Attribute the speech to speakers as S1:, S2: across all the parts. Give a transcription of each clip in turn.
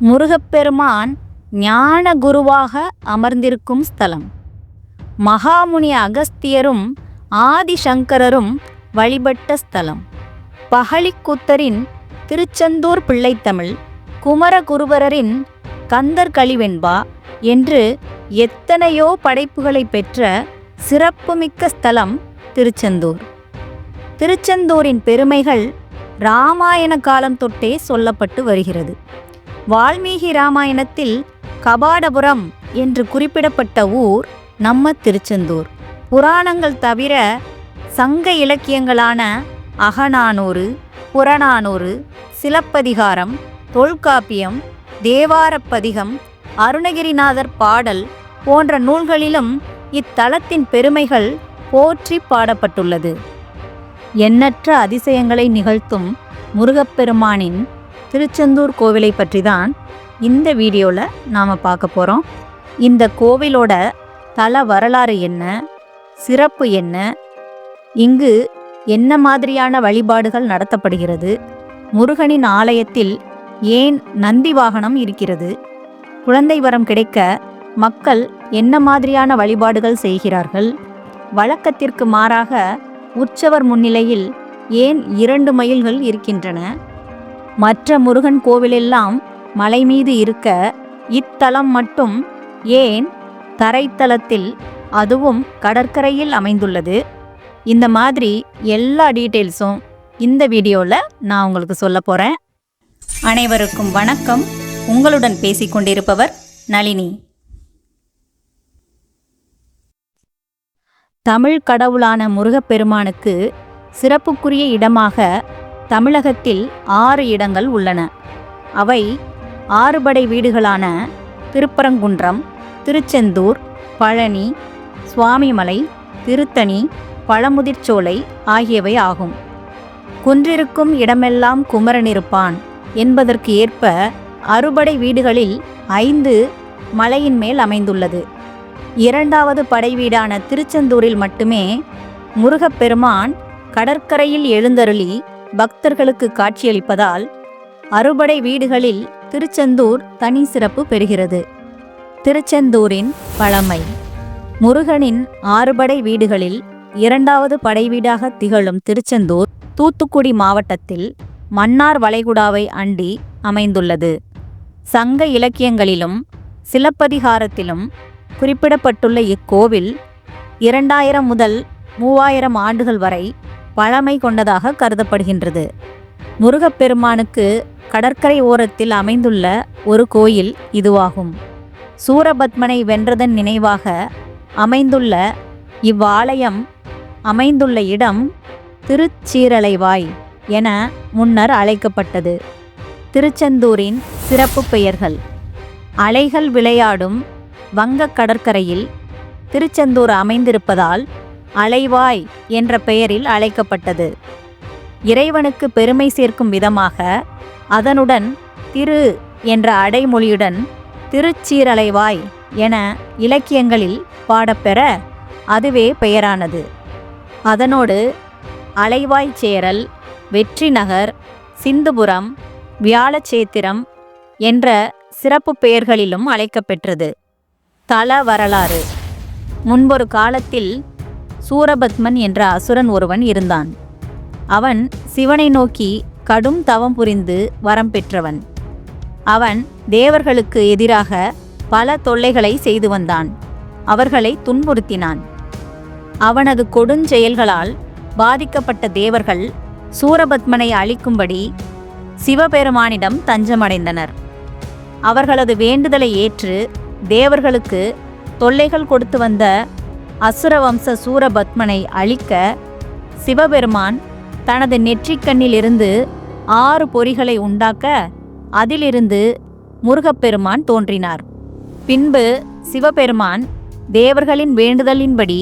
S1: முருகப்பெருமான் ஞான குருவாக அமர்ந்திருக்கும் ஸ்தலம். மகாமுனி அகஸ்தியரும் ஆதிசங்கரரும் வழிபட்ட ஸ்தலம். பகழிக்கூத்தரின் திருச்செந்தூர் பிள்ளைத்தமிழ் குமரகுருவரரின் கந்தர் கலிவெண்பா என்று எத்தனையோ படைப்புகளை பெற்ற சிறப்புமிக்க ஸ்தலம் திருச்செந்தூர். திருச்செந்தூரின் பெருமைகள் ராமாயண காலம் தொட்டே சொல்லப்பட்டு வருகிறது. வால்மீகி ராமாயணத்தில் கபாடபுரம் என்று குறிப்பிடப்பட்ட ஊர் நம்ம திருச்செந்தூர். புராணங்கள் தவிர சங்க இலக்கியங்களான அகநானூறு புறநானூறு சிலப்பதிகாரம் தொல்காப்பியம் தேவாரப்பதிகம் அருணகிரிநாதர் பாடல் போன்ற நூல்களிலும் இத்தலத்தின் பெருமைகள் போற்றி பாடப்பட்டுள்ளது. எண்ணற்ற அதிசயங்களை நிகழ்த்தும் முருகப்பெருமானின் திருச்செந்தூர் கோவிலை பற்றி தான் இந்த வீடியோவில் நாம் பார்க்க போகிறோம் இந்த கோவிலோட தல வரலாறு என்ன? சிறப்பு என்ன? இங்கு என்ன மாதிரியான வழிபாடுகள் நடத்தப்படுகிறது? முருகனின் ஆலயத்தில் ஏன் நந்தி வாகனம் இருக்கிறது? குழந்தை வரம் கிடைக்க மக்கள் என்ன மாதிரியான வழிபாடுகள் செய்கிறார்கள்? வழக்கத்திற்கு மாறாக உற்சவர் முன்னிலையில் ஏன் இரண்டு மயில்கள் இருக்கின்றன? மற்ற முருகன் கோவிலெல்லாம் மலை மீது இருக்க இத்தலம் மட்டும் ஏன் தரைத்தலத்தில் அதுவும் கடற்கரையில் அமைந்துள்ளது? இந்த மாதிரி எல்லா டீட்டெயில்ஸும் இந்த வீடியோவில் நான் உங்களுக்கு சொல்ல போகிறேன் அனைவருக்கும் வணக்கம். உங்களுடன் பேசிக்கொண்டிருப்பவர் நளினி. தமிழ் கடவுளான முருகப்பெருமானுக்கு சிறப்புக்குரிய இடமாக தமிழகத்தில் ஆறு இடங்கள் உள்ளன. அவை ஆறுபடை வீடுகளான திருப்பரங்குன்றம் திருச்செந்தூர் பழனி சுவாமிமலை திருத்தணி பழமுதிர்ச்சோலை ஆகியவை ஆகும். குன்றிருக்கும் இடமெல்லாம் குமரன் இருப்பான் என்பதற்கு ஏற்ப அறுபடை வீடுகளில் ஐந்து மலையின் மேல் அமைந்துள்ளது. இரண்டாவது படை வீடான திருச்செந்தூரில் மட்டுமே முருகப்பெருமான் கடற்கரையில் எழுந்தருளி பக்தர்களுக்கு காட்சியளிப்பதால் அறுபடை வீடுகளில் திருச்செந்தூர் தனி சிறப்பு பெறுகிறது. திருச்செந்தூரின் பழமை. முருகனின் ஆறுபடை வீடுகளில் இரண்டாவது படை வீடாக திகழும் திருச்செந்தூர் தூத்துக்குடி மாவட்டத்தில் மன்னார் வளைகுடாவை அண்டி அமைந்துள்ளது. சங்க இலக்கியங்களிலும் சிலப்பதிகாரத்திலும் குறிப்பிடப்பட்டுள்ள இக்கோவில் இரண்டாயிரம் முதல் மூவாயிரம் ஆண்டுகள் வரை பழமை கொண்டதாக கருதப்படுகின்றது. முருகப்பெருமானுக்கு கடற்கரை ஓரத்தில் அமைந்துள்ள ஒரு கோயில் இதுவாகும். சூரபத்மனை வென்றதன் நினைவாக அமைந்துள்ள இவ்வாலயம் அமைந்துள்ள இடம் திருச்சீரலைவாய் என முன்னர் அழைக்கப்பட்டது. திருச்செந்தூரின் சிறப்பு பெயர்கள் அலைகள் விளையாடும் வங்கக் கடற்கரையில் திருச்செந்தூர் அமைந்திருப்பதால் அலைவாய் என்ற பெயரில் அழைக்கப்பட்டது. இறைவனுக்கு பெருமை சேர்க்கும் விதமாக அதனுடன் திரு என்ற அடைமொழியுடன் திருச்சீரலைவாய் என இலக்கியங்களில் பாடப்பெற அதுவே பெயரானது. அதனோடு அலைவாய் சேரல் வெற்றி நகர் சிந்துபுரம் வியாழச்சேத்திரம் என்ற சிறப்பு பெயர்களிலும் அழைக்கப்பெற்றது. தல வரலாறு. முன்பொரு காலத்தில் சூரபத்மன் என்ற அசுரன் ஒருவன் இருந்தான். அவன் சிவனை நோக்கி கடும் தவம் புரிந்து வரம் பெற்றவன். அவன் தேவர்களுக்கு எதிராக பல தொல்லைகளை செய்து வந்தான். அவர்களை துன்புறுத்தினான். அவனது கொடுஞ்செயல்களால் பாதிக்கப்பட்ட தேவர்கள் சூரபத்மனை அழிக்கும்படி சிவபெருமானிடம் தஞ்சமடைந்தனர். அவர்களது வேண்டுதலை ஏற்று தேவர்களுக்கு தொல்லைகள் கொடுத்து வந்த அசுரவம்ச சூரபத்மனை அழிக்க சிவபெருமான் தனது நெற்றிக்கண்ணிலிருந்து ஆறு பொறிகளை உண்டாக்க அதிலிருந்து முருகப்பெருமான் தோன்றினார். பின்பு சிவபெருமான் தேவர்களின் வேண்டுதலின்படி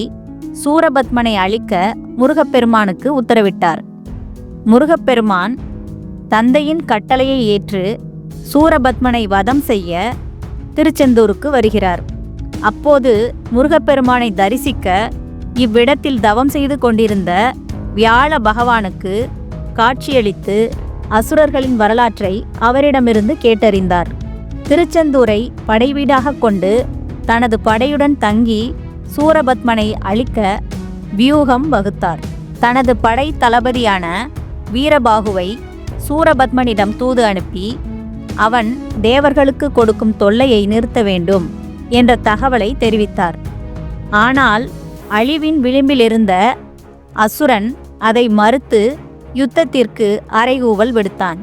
S1: சூரபத்மனை அழிக்க முருகப்பெருமானுக்கு உத்தரவிட்டார். முருகப்பெருமான் தந்தையின் கட்டளையை ஏற்று சூரபத்மனை வதம் செய்ய திருச்செந்தூருக்கு வருகிறார். அப்போது முருகப்பெருமானை தரிசிக்க இவ்விடத்தில் தவம் செய்து கொண்டிருந்த வியாழ பகவானுக்கு காட்சியளித்து அசுரர்களின் வரலாற்றை அவரிடமிருந்து கேட்டறிந்தார். திருச்செந்தூரை படைவீடாக கொண்டு தனது படையுடன் தங்கி சூரபத்மனை அழிக்க வியூகம் வகுத்தார். தனது படை தளபதியான வீரபாகுவை சூரபத்மனிடம் தூது அனுப்பி அவன் தேவர்களுக்கு கொடுக்கும் தொல்லையை நிறுத்த வேண்டும். என்ற தகவலை தெரிவித்தார். ஆனால் அழிவின் விளிம்பிலிருந்த அசுரன் அதை மறுத்து யுத்தத்திற்கு அறைகூவல் விடுத்தான்.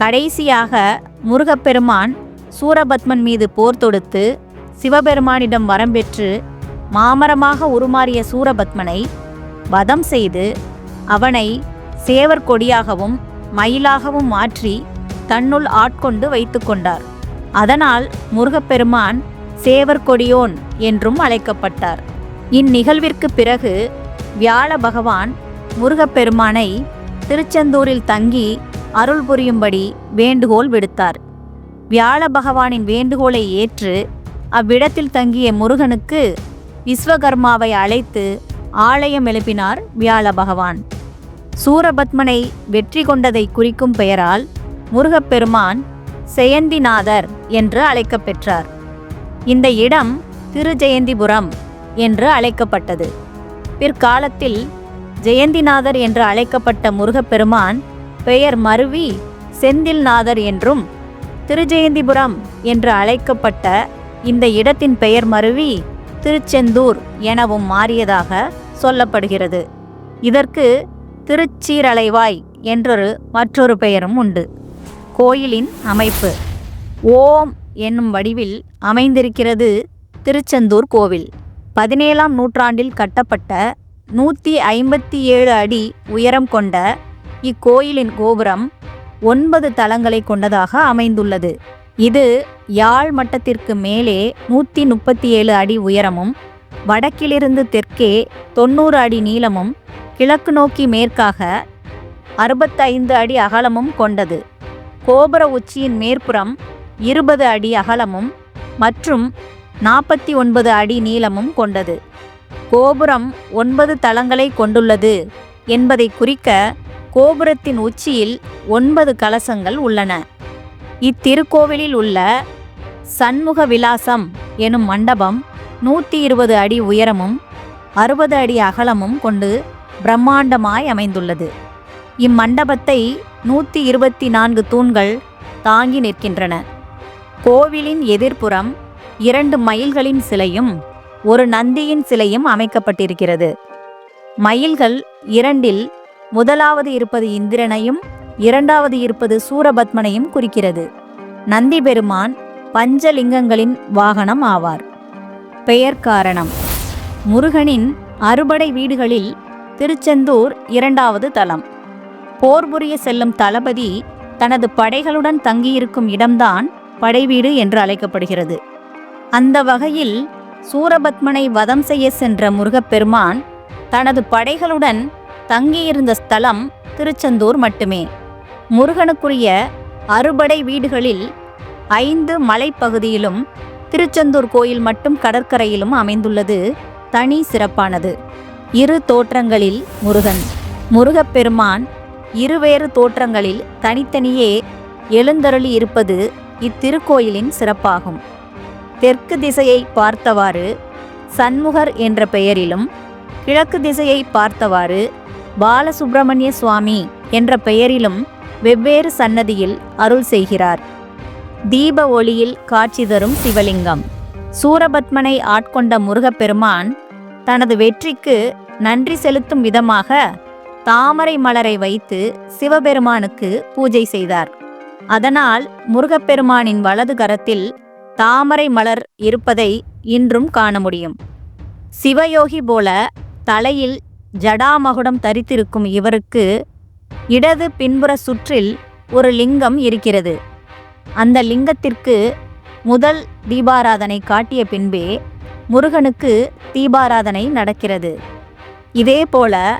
S1: கடைசியாக முருகப்பெருமான் சூரபத்மன் மீது போர் தொடுத்து சிவபெருமானிடம் வரம்பெற்று மாமரமாக உருமாறிய சூரபத்மனை வதம் செய்து அவனை சேவர் கொடியாகவும் மயிலாகவும் மாற்றி தன்னுள் ஆட்கொண்டு வைத்துக்கொண்டார் அதனால் முருகப்பெருமான் சேவர் கொடியோன் என்றும் அழைக்கப்பட்டார். இந்நிகழ்விற்கு பிறகு வியாழ பகவான் முருகப்பெருமானை திருச்செந்தூரில் தங்கி அருள் புரியும்படி வேண்டுகோள் விடுத்தார். வியாழ பகவானின் வேண்டுகோளை ஏற்று அவ்விடத்தில் தங்கிய முருகனுக்கு விஸ்வகர்மாவை அழைத்து ஆலயம் எழுப்பினார் வியாழ பகவான். சூரபத்மனை வெற்றி கொண்டதை குறிக்கும் பெயரால் முருகப்பெருமான் செயந்திநாதர் என்று அழைக்கப்பெற்றார். இந்த இடம் திருஜெயந்திபுரம் என்று அழைக்கப்பட்டது. பிற்காலத்தில் ஜெயந்திநாதர் என்று அழைக்கப்பட்ட முருகப்பெருமான் பெயர் மருவி செந்தில்நாதர் என்றும் திருஜெயந்திபுரம் என்று அழைக்கப்பட்ட இந்த இடத்தின் பெயர் மருவி திருச்செந்தூர் எனவும் மாறியதாக சொல்லப்படுகிறது. இதற்கு திருச்சீரலைவாய் என்றொரு மற்றொரு பெயரும் உண்டு. கோயிலின் அமைப்பு. ஓம் என்னும் வடிவில் அமைந்திருக்கிறது திருச்செந்தூர் கோவில். பதினேழாம் நூற்றாண்டில் கட்டப்பட்ட நூற்றி ஐம்பத்தி ஏழு அடி உயரம் கொண்ட இக்கோயிலின் கோபுரம் ஒன்பது தளங்களை கொண்டதாக அமைந்துள்ளது. இது யாழ் மட்டத்திற்கு மேலே நூற்றி முப்பத்தி ஏழு அடி உயரமும் வடக்கிலிருந்து தெற்கே தொண்ணூறு அடி நீளமும் கிழக்கு நோக்கி மேற்காக அறுபத்தைந்து அடி அகலமும் கொண்டது. கோபுர உச்சியின் மேற்புறம் இருபது அடி அகலமும் மற்றும் நாற்பத்தி ஒன்பது அடி நீளமும் கொண்டது. கோபுரம் ஒன்பது தளங்களை கொண்டுள்ளது என்பதை குறிக்க கோபுரத்தின் உச்சியில் ஒன்பது கலசங்கள் உள்ளன. இத்திருக்கோவிலில் உள்ள சண்முக விலாசம் எனும் மண்டபம் நூற்றி இருபது அடி உயரமும் அறுபது அடி அகலமும் கொண்டு பிரம்மாண்டமாய் அமைந்துள்ளது. இம்மண்டபத்தை நூற்றி இருபத்தி நான்கு தூண்கள் தாங்கி நிற்கின்றன. கோவிலின் எதிர்ப்புறம் இரண்டு மயில்களின் சிலையும் ஒரு நந்தியின் சிலையும் அமைக்கப்பட்டிருக்கிறது. மயில்கள் இரண்டில் முதலாவது இருப்பது இந்திரனையும் இரண்டாவது இருப்பது சூரபத்மனையும் குறிக்கிறது. நந்தி பெருமான் பஞ்சலிங்கங்களின் வாகனம் ஆவார். பெயர் காரணம். முருகனின் அறுபடை வீடுகளில் திருச்செந்தூர் இரண்டாவது தலம். போர் புரிய செல்லும் தளபதி தனது படைகளுடன் தங்கியிருக்கும் இடம்தான் படைவீடு என்று அழைக்கப்படுகிறது. அந்த வகையில் சூரபத்மனை வதம் செய்ய சென்ற முருகப்பெருமான் தனது படைகளுடன் தங்கியிருந்த ஸ்தலம் திருச்செந்தூர் மட்டுமே. முருகனுக்குரிய அறுபடை வீடுகளில் ஐந்து மலைப்பகுதியிலும் திருச்செந்தூர் கோயில் மட்டும் கடற்கரையிலும் அமைந்துள்ளது. தனி சிறப்பானது. இரு தோற்றங்களில் முருகன் முருகப்பெருமான் இருவேறு தோற்றங்களில் தனித்தனியே எழுந்தருளி இருப்பது இத்திருக்கோயிலின் சிறப்பாகும். தெற்கு திசையை பார்த்தவாறு சண்முகர் என்ற பெயரிலும் கிழக்கு திசையை பார்த்தவாறு பாலசுப்பிரமணிய சுவாமி என்ற பெயரிலும் வெவ்வேறு சன்னதியில் அருள் செய்கிறார். தீப ஒளியில் காட்சி தரும் சிவலிங்கம். சூரபத்மனை ஆட்கொண்ட முருகப்பெருமான் தனது வெற்றிக்கு நன்றி செலுத்தும் விதமாக தாமரை மலரை வைத்து சிவபெருமானுக்கு பூஜை செய்தார். அதனால் முருகப்பெருமானின் வலது கரத்தில் தாமரை மலர் இருப்பதை இன்றும் காண முடியும். சிவயோகி போல தலையில் ஜடாமகுடம் தரித்திருக்கும் இவருக்கு இடது பின்புற சுற்றில் ஒரு லிங்கம் இருக்கிறது. அந்த லிங்கத்திற்கு முதல் தீபாராதனை காட்டிய பின்பே முருகனுக்கு தீபாராதனை நடக்கிறது. இதேபோல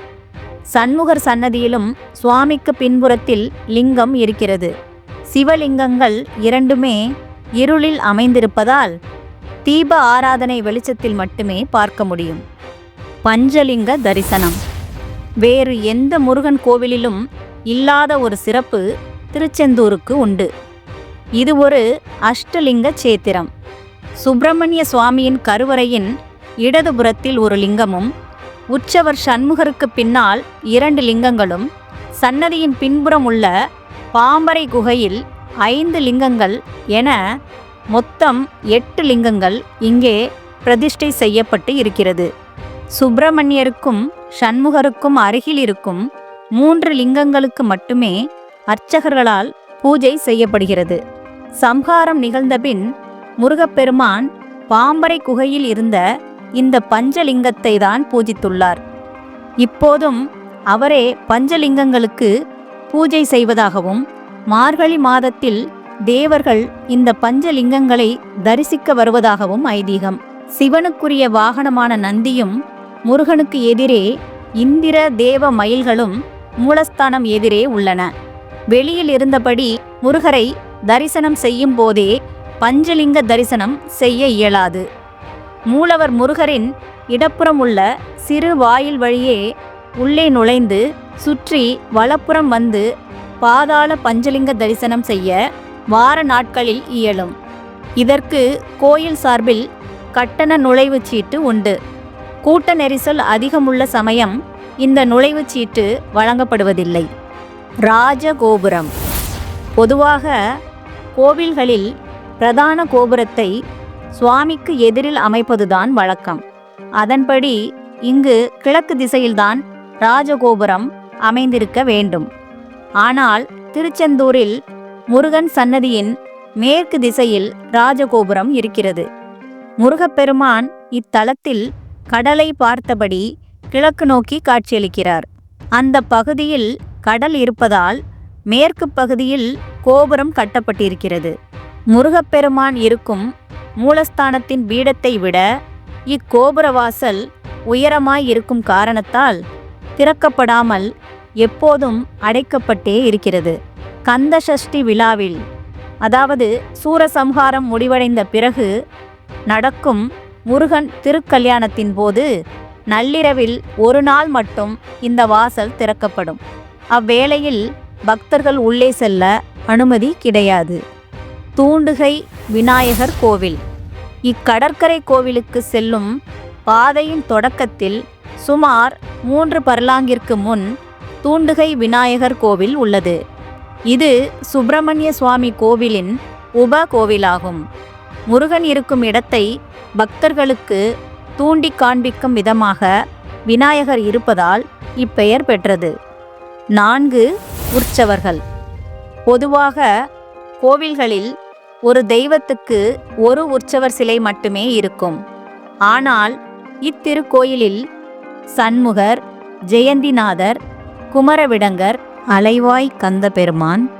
S1: சண்முகர் சன்னதியிலும் சுவாமிக்கு பின்புறத்தில் லிங்கம் இருக்கிறது. சிவலிங்கங்கள் இரண்டுமே இருளில் அமைந்திருப்பதால் தீப ஆராதனை வெளிச்சத்தில் மட்டுமே பார்க்க முடியும். பஞ்சலிங்க தரிசனம். வேறு எந்த முருகன் கோவிலிலும் இல்லாத ஒரு சிறப்பு திருச்செந்தூருக்கு உண்டு. இது ஒரு அஷ்டலிங்க சேத்திரம். சுப்பிரமணிய சுவாமியின் கருவறையின் இடதுபுறத்தில் ஒரு லிங்கமும் உற்சவர் சண்முகருக்கு பின்னால் இரண்டு லிங்கங்களும் சன்னதியின் பின்புறம் உள்ள பாம்பரை குகையில் ஐந்து லிங்கங்கள் என மொத்தம் எட்டு லிங்கங்கள் இங்கே பிரதிஷ்டை செய்யப்பட்டு இருக்கிறது. சுப்பிரமணியருக்கும் சண்முகருக்கும் அருகில் இருக்கும் மூன்று லிங்கங்களுக்கு மட்டுமே அர்ச்சகர்களால் பூஜை செய்யப்படுகிறது. சம்ஹாரம் நிகழ்ந்தபின் முருகப்பெருமான் பாம்பரை குகையில் இருந்த இந்த பஞ்சலிங்கத்தை தான் பூஜித்துள்ளார். இப்போதும் அவரே பஞ்சலிங்கங்களுக்கு பூஜை செய்வதாகவும் மார்கழி மாதத்தில் தேவர்கள் இந்த பஞ்சலிங்கங்களை தரிசிக்க வருவதாகவும் ஐதீகம். சிவனுக்குரிய வாகனமான நந்தியும் முருகனுக்கு எதிரே இந்திர தேவ மயில்களும் மூலஸ்தானம் எதிரே உள்ளன. வெளியில் இருந்தபடி முருகரை தரிசனம் செய்யும் போதே பஞ்சலிங்க தரிசனம் செய்ய இயலாது. மூலவர் முருகரின் இடப்புறம் உள்ள சிறு வாயில் வழியே உள்ளே நுழைந்து சுற்றி வலப்புறம் வந்து பாதாள பஞ்சலிங்க தரிசனம் செய்ய வார நாட்களில் இயலும். இதற்கு கோயில் சார்பில் கட்டண நுழைவுச் சீட்டு உண்டு. கூட்ட நெரிசல் அதிகமுள்ள சமயம் இந்த நுழைவுச் சீட்டு வழங்கப்படுவதில்லை. ராஜகோபுரம். பொதுவாக கோவில்களில் பிரதான கோபுரத்தை சுவாமிக்கு எதிரில் அமைப்பதுதான் வழக்கம். அதன்படி இங்கு கிழக்கு திசையில்தான் ராஜகோபுரம் அமைந்திருக்க வேண்டும். ஆனால் திருச்செந்தூரில் முருகன் சன்னதியின் மேற்கு திசையில் ராஜகோபுரம் இருக்கிறது. முருகப்பெருமான் இத்தலத்தில் கடலை பார்த்தபடி கிழக்கு நோக்கி காட்சியளிக்கிறார். அந்த பகுதியில் கடல் இருப்பதால் மேற்கு பகுதியில் கோபுரம் கட்டப்பட்டிருக்கிறது. முருகப்பெருமான் இருக்கும் மூலஸ்தானத்தின் பீடத்தை விட இக்கோபுர வாசல் உயரமாய் இருக்கும் காரணத்தால் திறக்கப்படாமல் எப்போதும் அடைக்கப்பட்டே இருக்கிறது. கந்த சஷ்டி விழாவில் அதாவது சூரசம்ஹாரம் முடிவடைந்த பிறகு நடக்கும் முருகன் திருக்கல்யாணத்தின் போது நள்ளிரவில் ஒரு நாள் மட்டும் இந்த வாசல் திறக்கப்படும். அவ்வேளையில் பக்தர்கள் உள்ளே செல்ல அனுமதி கிடையாது. தூண்டுகை விநாயகர் கோவில். இக்கடற்கரை கோவிலுக்கு செல்லும் பாதையின் தொடக்கத்தில் சுமார் மூன்று பர்லாங்கிற்கு முன் தூண்டுகை விநாயகர் கோவில் உள்ளது. இது சுப்பிரமணிய சுவாமி கோவிலின் உப கோவிலாகும். முருகன் இருக்கும் இடத்தை பக்தர்களுக்கு தூண்டி காண்பிக்கும் விதமாக விநாயகர் இருப்பதால் இப்பெயர் பெற்றது. நான்கு உற்சவர்கள். பொதுவாக கோவில்களில் ஒரு தெய்வத்துக்கு ஒரு உற்சவர் சிலை மட்டுமே இருக்கும். ஆனால் இத்திருக்கோயிலில் சண்முகர் ஜெயந்திநாதர் குமரவிடங்கர் அலைவாய் கந்த பெருமான்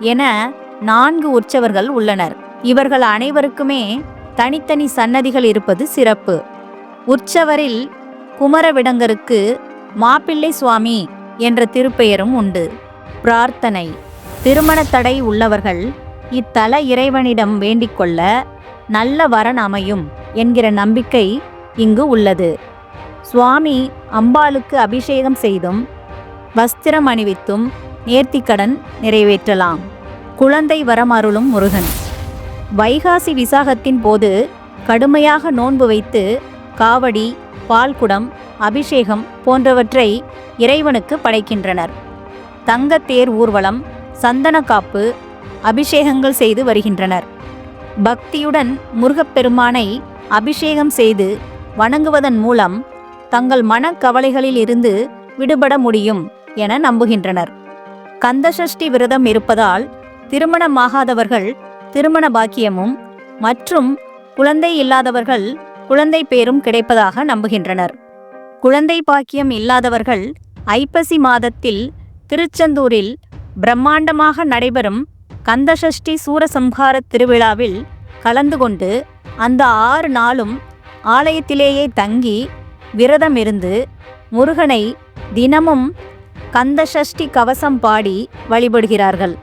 S1: என நான்கு உற்சவர்கள் உள்ளனர். இவர்கள் அனைவருக்குமே தனித்தனி சன்னதிகள் இருப்பது சிறப்பு. உற்சவரில் குமரவிடங்கருக்கு மாப்பிள்ளை சுவாமி என்ற திருப்பெயரும் உண்டு. பிரார்த்தனை. திருமண தடை உள்ளவர்கள் இத்தல இறைவனிடம் வேண்டிக்கொள்ள நல்ல வரன் அமையும் என்கிற நம்பிக்கை இங்கு உள்ளது. சுவாமி அம்பாளுக்கு அபிஷேகம் செய்தும் வஸ்திரம் அணிவித்தும் நேர்த்திக்கடன் நிறைவேற்றலாம். குழந்தை வரமருளும் முருகன். வைகாசி விசாகத்தின் போது கடுமையாக நோன்பு வைத்து காவடி பால்குடம் அபிஷேகம் போன்றவற்றை இறைவனுக்கு படைக்கின்றனர். தங்கத்தேர் ஊர்வலம் சந்தனக்காப்பு அபிஷேகங்கள் செய்து வருகின்றனர். பக்தியுடன் முருகப்பெருமானை அபிஷேகம் செய்து வணங்குவதன் மூலம் தங்கள் மனக்கவலைகளில் இருந்து விடுபட முடியும் என நம்புகின்றனர். கந்தசஷ்டி விரதம் இருப்பதால் திருமணமாகாதவர்கள் திருமண பாக்கியமும் மற்றும் குழந்தை இல்லாதவர்கள் குழந்தை பேரும் கிடைப்பதாக நம்புகின்றனர். குழந்தை பாக்கியம் இல்லாதவர்கள் ஐப்பசி மாதத்தில் திருச்செந்தூரில் பிரம்மாண்டமாக நடைபெறும் கந்தசஷ்டி சூரசம்ஹார திருவிழாவில் கலந்து கொண்டு அந்த ஆறு நாளும் ஆலயத்திலேயே தங்கி விரதம் இருந்து முருகனை தினமும் கந்தசஷ்டி கவசம் பாடி வழிபடுகிறார்கள்.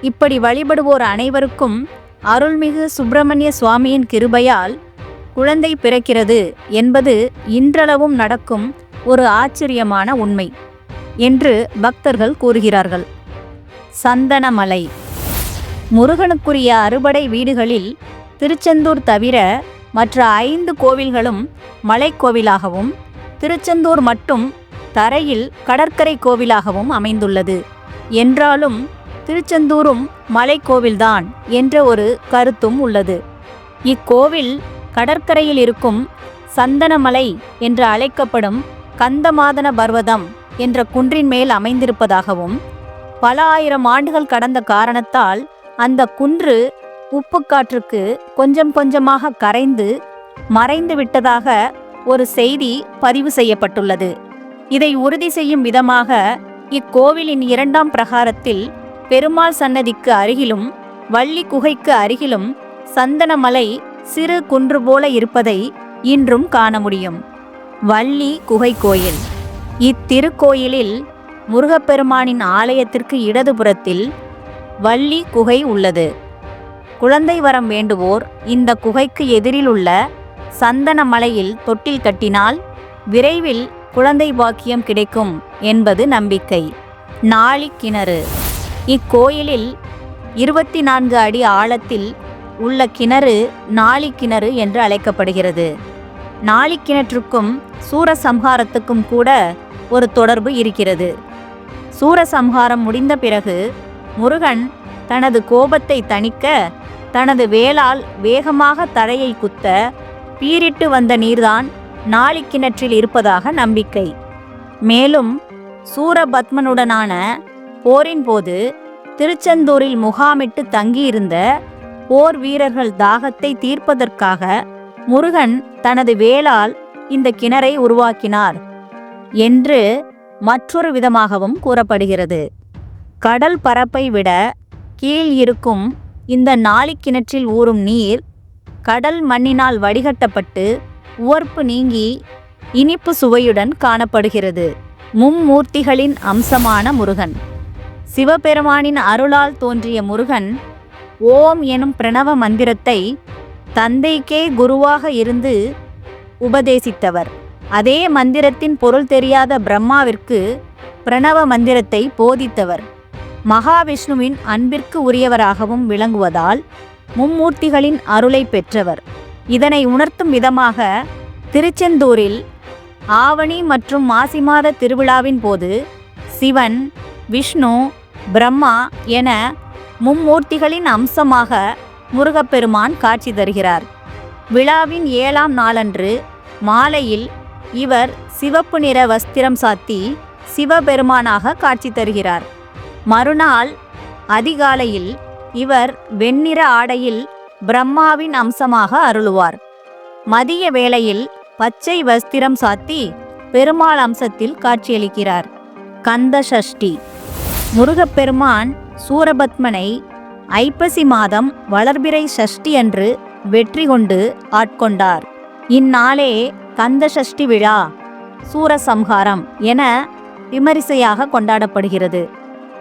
S1: இப்படி வழிபடுவோர் அனைவருக்கும் அருள்மிகு சுப்பிரமணிய சுவாமியின் கிருபையால் குழந்தை பிறக்கிறது என்பது இன்றளவும் நடக்கும் ஒரு ஆச்சரியமான உண்மை என்று பக்தர்கள் கூறுகிறார்கள். சந்தனமலை. முருகனுக்குரிய அறுபடை வீடுகளில் திருச்செந்தூர் தவிர மற்ற ஐந்து கோவில்களும் மலைக்கோவிலாகவும் திருச்செந்தூர் மட்டும் தரையில் கடற்கரை கோவிலாகவும் அமைந்துள்ளது. என்றாலும் திருச்செந்தூரும் மலைக்கோவில்தான் என்ற ஒரு கருத்தும் உள்ளது. இக்கோவில் கடற்கரையில் இருக்கும் சந்தனமலை என்று அழைக்கப்படும் கந்தமாதன பர்வதம் என்ற குன்றின் மேல் அமைந்திருப்பதாகவும் பல ஆயிரம் ஆண்டுகள் கடந்த காரணத்தால் அந்த குன்று உப்புக்காற்றுக்கு கொஞ்சம் கொஞ்சமாக கரைந்து மறைந்து விட்டதாக ஒரு செய்தி பதிவு செய்யப்பட்டுள்ளது. இதை உறுதி செய்யும் விதமாக இக்கோவிலின் இரண்டாம் பிரகாரத்தில் பெருமாள் சன்னதிக்கு அருகிலும் வள்ளி குகைக்கு அருகிலும் சந்தனமலை சிறு குன்று போல இருப்பதை இன்றும் காண முடியும். வள்ளி குகை கோயில். இத்திருக்கோயிலில் முருகப்பெருமானின் ஆலயத்திற்கு இடதுபுறத்தில் வள்ளி குகை உள்ளது. குழந்தை வரம் வேண்டுவோர் இந்த குகைக்கு எதிரில் உள்ள சந்தன மலையில் தொட்டில் கட்டினால் விரைவில் குழந்தை பாக்கியம் கிடைக்கும் என்பது நம்பிக்கை. நாளி கிணறு. இக்கோயிலில் இருபத்தி நான்கு அடி ஆழத்தில் உள்ள கிணறு நாளி கிணறு என்று அழைக்கப்படுகிறது. நாளி கிணற்றுக்கும் சூரசம்ஹாரத்துக்கும் கூட ஒரு தொடர்பு இருக்கிறது. சூரசம்ஹாரம் முடிந்த பிறகு முருகன் தனது கோபத்தை தணிக்க தனது வேலால் வேகமாக தரையை குத்த பீரிட்டு வந்த நீர்தான் நாளிக்கிணற்றில் இருப்பதாக நம்பிக்கை. மேலும் சூரபத்மனுடனான போரின் போது திருச்செந்தூரில் முகாமிட்டு தங்கியிருந்த போர் வீரர்கள் தாகத்தை தீர்ப்பதற்காக முருகன் தனது வேலால் இந்த கிணறை உருவாக்கினார் என்று மற்றொரு விதமாகவும் கூறப்படுகிறது. கடல் பரப்பை விட கீழ் இருக்கும் இந்த நாளிக் கிணற்றில் ஊறும் நீர் கடல் மண்ணினால் வடிகட்டப்பட்டு உவர்ப்பு நீங்கி இனிப்பு சுவையுடன் காணப்படுகிறது. மும்மூர்த்திகளின் அம்சமான முருகன். சிவபெருமானின் அருளால் தோன்றிய முருகன் ஓம் எனும் பிரணவ மந்திரத்தை தந்தைக்கே குருவாக இருந்து உபதேசித்தவர். அதே மந்திரத்தின் பொருள் தெரியாத பிரம்மாவிற்கு பிரணவ மந்திரத்தை போதித்தவர். மகாவிஷ்ணுவின் அன்பிற்கு உரியவராகவும் விளங்குவதால் மும்மூர்த்திகளின் அருளை பெற்றவர். இதனை உணர்த்தும் விதமாக திருச்செந்தூரில் ஆவணி மற்றும் மாசி மாத திருவிழாவின் போது சிவன் விஷ்ணு பிரம்மா என மும்மூர்த்திகளின் அம்சமாக முருகப்பெருமான் காட்சி தருகிறார். விழாவின் ஏழாம் நாளன்று மாலையில் இவர் சிவப்பு நிற வஸ்திரம் சாத்தி சிவபெருமானாக காட்சி தருகிறார். மறுநாள் அதிகாலையில் இவர் வெண்ணிற ஆடையில் பிரம்மாவின் அம்சமாக அருளுவார். மதிய வேளையில் பச்சை வஸ்திரம் சாத்தி பெருமாள் அம்சத்தில் காட்சியளிக்கிறார். கந்த சஷ்டி முருகப்பெருமான் சூரபத்மனை ஐப்பசி மாதம் வளர்பிறை சஷ்டி அன்று வெற்றி கொண்டு ஆட்கொண்டார். இந்நாளே கந்த சஷ்டி விழா சூரசம்ஹாரம் என விமரிசையாக கொண்டாடப்படுகிறது.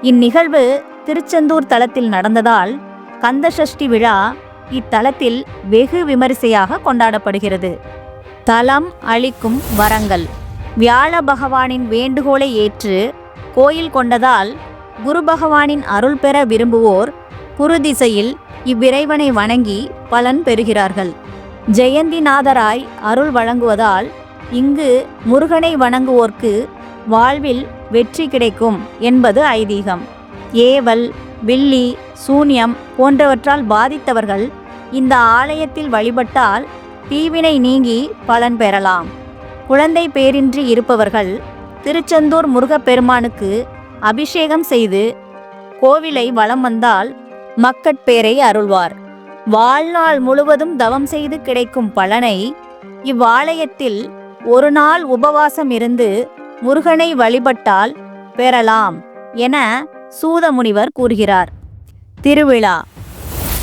S1: இந்நிகழ்வு திருச்செந்தூர் தலத்தில் நடந்ததால் கந்தசஷ்டி விழா இத்தலத்தில் வெகு விமரிசையாக கொண்டாடப்படுகிறது. தலம் அளிக்கும் வரங்கள். வியாழ பகவானின் வேண்டுகோளை ஏற்று கோயில் கொண்டதால் குரு பகவானின் அருள் பெற விரும்புவோர் குரு திசையில் இவ்விறைவனை வணங்கி பலன் பெறுகிறார்கள். ஜெயந்திநாதராய் அருள் வழங்குவதால் இங்கு முருகனை வணங்குவோர்க்கு வாழ்வில் வெற்றி கிடைக்கும் என்பது ஐதீகம். ஏவல் வில்லி சூன்யம் போன்றவற்றால் பாதித்தவர்கள் இந்த ஆலயத்தில் வழிபட்டால் தீவினை நீங்கி பலன் பெறலாம். குழந்தை பேரின்றி இருப்பவர்கள் திருச்செந்தூர் முருகப்பெருமானுக்கு அபிஷேகம் செய்து கோவிலை வலம் வந்தால் மக்கட்பேரை அருள்வார். வாழ்நாள் முழுவதும் தவம் செய்து கிடைக்கும் பலனை இவ்வாலயத்தில் ஒரு நாள் உபவாசம் இருந்து முருகனை வழிபட்டால் பெறலாம் என சூதமுனிவர் கூறுகிறார். திருவிழா.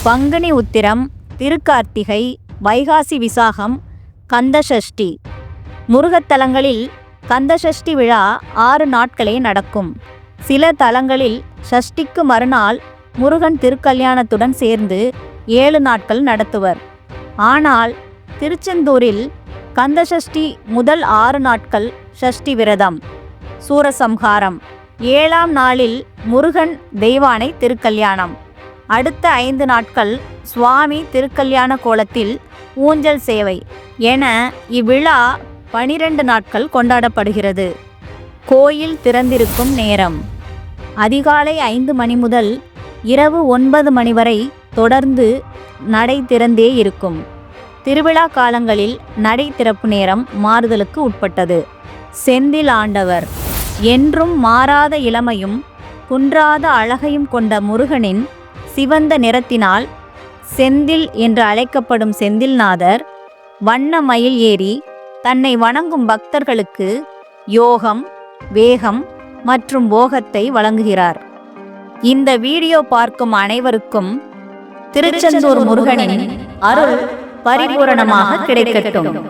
S1: பங்குனி உத்திரம் திருக்கார்த்திகை வைகாசி விசாகம் கந்தசஷ்டி. முருகத்தலங்களில் கந்தசஷ்டி விழா ஆறு நாட்களே நடக்கும். சில தலங்களில் சஷ்டிக்கு மறுநாள் முருகன் திருக்கல்யாணத்துடன் சேர்ந்து ஏழு நாட்கள் நடத்துவர். ஆனால் திருச்செந்தூரில் கந்தசஷ்டி முதல் ஆறு நாட்கள் ஷஷ்டி விரதம். சூரசம்ஹாரம். ஏழாம் நாளில் முருகன் தெய்வானை திருக்கல்யாணம். அடுத்த ஐந்து நாட்கள் சுவாமி திருக்கல்யாண கோலத்தில் ஊஞ்சல் சேவை என இவ்விழா பனிரெண்டு நாட்கள் கொண்டாடப்படுகிறது. கோயில் திறந்திருக்கும் நேரம். அதிகாலை ஐந்து மணி முதல் இரவு ஒன்பது மணி வரை தொடர்ந்து நடை திறந்தே இருக்கும். திருவிழா காலங்களில் நடை திறப்பு நேரம் மாறுதலுக்கு உட்பட்டது. செந்தில் ஆண்டவர். என்றும் மாறாத இளமையும் குன்றாத அழகையும் கொண்ட முருகனின் சிவந்த நிறத்தினால் செந்தில் என்று அழைக்கப்படும் செந்தில்நாதர் வண்ண மயில் ஏறி தன்னை வணங்கும் பக்தர்களுக்கு யோகம் வேகம் மற்றும் போகத்தை வழங்குகிறார். இந்த வீடியோ பார்க்கும் அனைவருக்கும் திருச்செந்தூர் முருகனின் அருள் பரிபூரணமாக கிடைக்கட்டும்.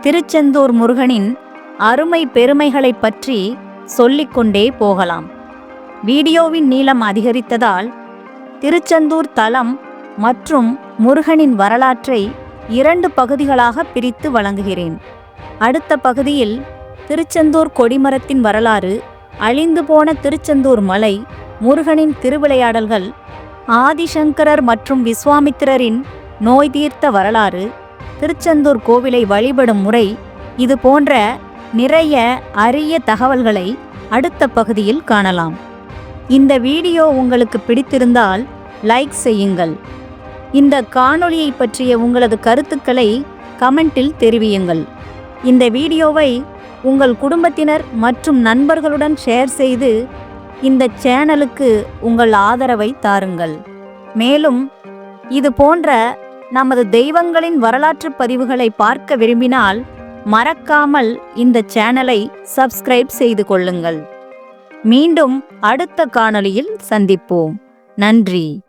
S1: திருச்செந்தூர் முருகனின் அருமை பெருமைகளைப் பற்றி சொல்லிக்கொண்டே போகலாம். வீடியோவின் நீளம் அதிகரித்ததால் திருச்செந்தூர் தலம் மற்றும் முருகனின் வரலாற்றை இரண்டு பகுதிகளாக பிரித்து வழங்குகிறேன். அடுத்த பகுதியில் திருச்செந்தூர் கொடிமரத்தின் வரலாறு அழிந்து போன திருச்செந்தூர் மலை முருகனின் திருவிளையாடல்கள் ஆதிசங்கரர் மற்றும் விஸ்வாமித்திரரின் நோய் தீர்த்த வரலாறு திருச்செந்தூர் கோவிலை வழிபடும் முறை இது போன்ற நிறைய அரிய தகவல்களை அடுத்த பகுதியில் காணலாம். இந்த வீடியோ உங்களுக்கு பிடித்திருந்தால் லைக் செய்யுங்கள். இந்த காணொளியை பற்றிய உங்களது கருத்துக்களை கமெண்டில் தெரிவியுங்கள். இந்த வீடியோவை உங்கள் குடும்பத்தினர் மற்றும் நண்பர்களுடன் ஷேர் செய்து இந்த சேனலுக்கு உங்கள் ஆதரவை தாருங்கள். மேலும் இது போன்ற நமது தெய்வங்களின் வரலாற்று பதிவுகளை பார்க்க விரும்பினால் மறக்காமல் இந்த சேனலை சப்ஸ்கிரைப் செய்து கொள்ளுங்கள். மீண்டும் அடுத்த காணொளியில் சந்திப்போம். நன்றி.